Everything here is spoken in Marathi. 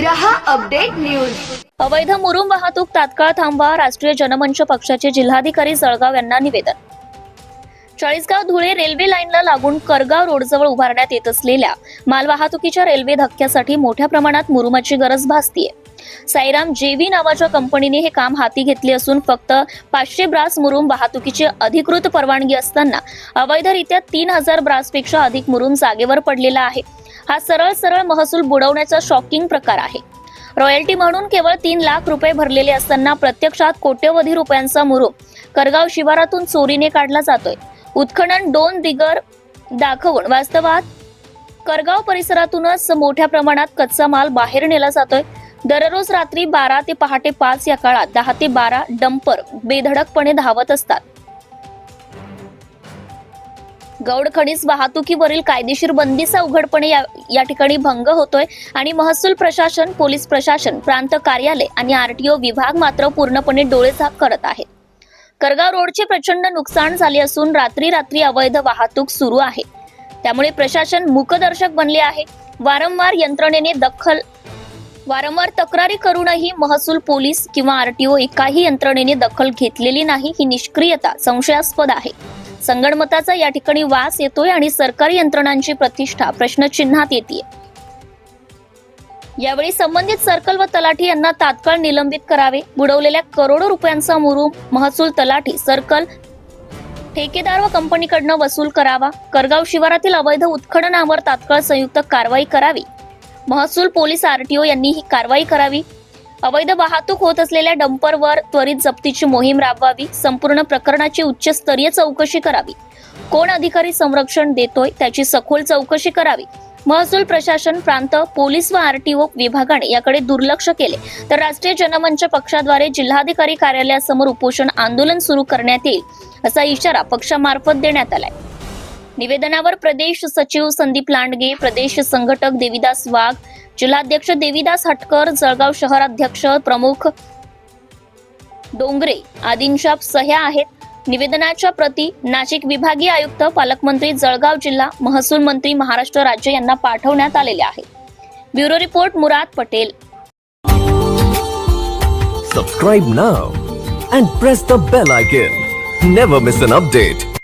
रहा अपडेट न्यूज. अवैध मुरुम वाहतूक तात्काळ थांबवा राष्ट्रीय जनमंच पक्षाचे जिल्हाधिकारी जळगाव यांना निवेदन. चाळीसगाव धुळे रेल्वे लाईनला लागून करगाव रोडजवळ उभारण्यात येत असलेल्या मालवाहतुकीच्या रेल्वे धक्क्यासाठी मोठ्या प्रमाणात मुरुमाची गरज भासतीये. साईराम जेवी नावाच्या कंपनीने हे काम हाती घेतले असून फक्त पाचशे ब्रास मुरुम वाहतुकीची अधिकृत परवानगी असताना अवैधरित्या तीन हजार ब्रासपेक्षा अधिक मुरुम जागेवर पडलेला आहे. हा सरळ सरळ महसूल बुडवण्याचा शॉकिंग प्रकार आहे. रॉयल्टी म्हणून केवळ तीन लाख रुपये भरलेले असताना प्रत्यक्षात कोट्यवधी रुपयांचा मुरुम. करगाव शिवारातून चोरीने काढला जातोय. उत्खनन दोन दिगर दाखवून वास्तवात करगाव परिसरातूनच मोठ्या प्रमाणात कच्चा माल बाहेर नेला जातोय. दररोज रात्री बारा ते पहाटे पाच या काळात दहा ते बारा डंपर बेधडकपणे धावत असतात. गौड खनिज वाहतुकीवरील कायदेशीर बंदीचा उघडपणे या, या ठिकाणी भंग होतोय. आणि महसूल प्रशासन पोलीस प्रशासन प्रांत कार्यालय आणि आरटीओ विभाग मात्र पूर्णपणे डोळेझाक करत आहे करगाव रोडचे प्रचंड नुकसान झाले असून रात्री रात्री अवैध वाहतूक सुरू आहे. त्यामुळे प्रशासन मुकदर्शक बनले आहे. वारंवार यंत्रणेने दखल वारंवार तक्रारी करूनही महसूल पोलीस किंवा आरटीओ एकाही यंत्रणेने दखल घेतलेली नाही. ही निष्क्रियता संशयास्पद आहे. संगणमताचा या ठिकाणी वास येतोय आणि सरकारी यंत्रणांची प्रतिष्ठा प्रश्नचिन्हात येते यावेळी संबंधित सर्कल व तलाठी यांना तात्काळ निलंबित करावे. बुडवलेल्या करोडो रुपयांचा मुरुम महसूल तलाठी सर्कल ठेकेदार व कंपनीकडनं वसूल करावा. करगाव शिवारातील अवैध उत्खननावर तात्काळ संयुक्त कारवाई करावी. महसूल पोलीस आरटीओ यांनी ही कारवाई करावी. अवैध वाहतूक होत असलेल्या डंपरवर त्वरित जप्तीची मोहीम राबवावी संपूर्ण प्रकरणाची उच्चस्तरीय चौकशी करावी. कोण अधिकारी संरक्षण देतोय त्याची सखोल चौकशी करावी. महसूल प्रशासन प्रांत पोलीस व आरटीओ विभागाने याकडे दुर्लक्ष केले. तर राष्ट्रीय जनमंच पक्षाद्वारे जिल्हाधिकारी कार्यालयासमोर उपोषण आंदोलन सुरू करण्यात येईल असा इशारा पक्षामार्फत देण्यात आलाय. निवेदनावर प्रदेश सचिव संदीप लांडगे प्रदेश संघटक देविदास वाघ जिल्हाध्यक्ष देविदास हटकर जळगाव शहराध्यक्ष प्रमुख डोंगरे आदींच्या सह्या आहेत. निवेदनाच्या प्रती नाशिक विभागीय आयुक्त पालकमंत्री जळगाव जिल्हा महसूल मंत्री महाराष्ट्र राज्य यांना पाठवण्यात आलेले आहे bureau report Murad Patel. Subscribe now and press the bell icon never miss an update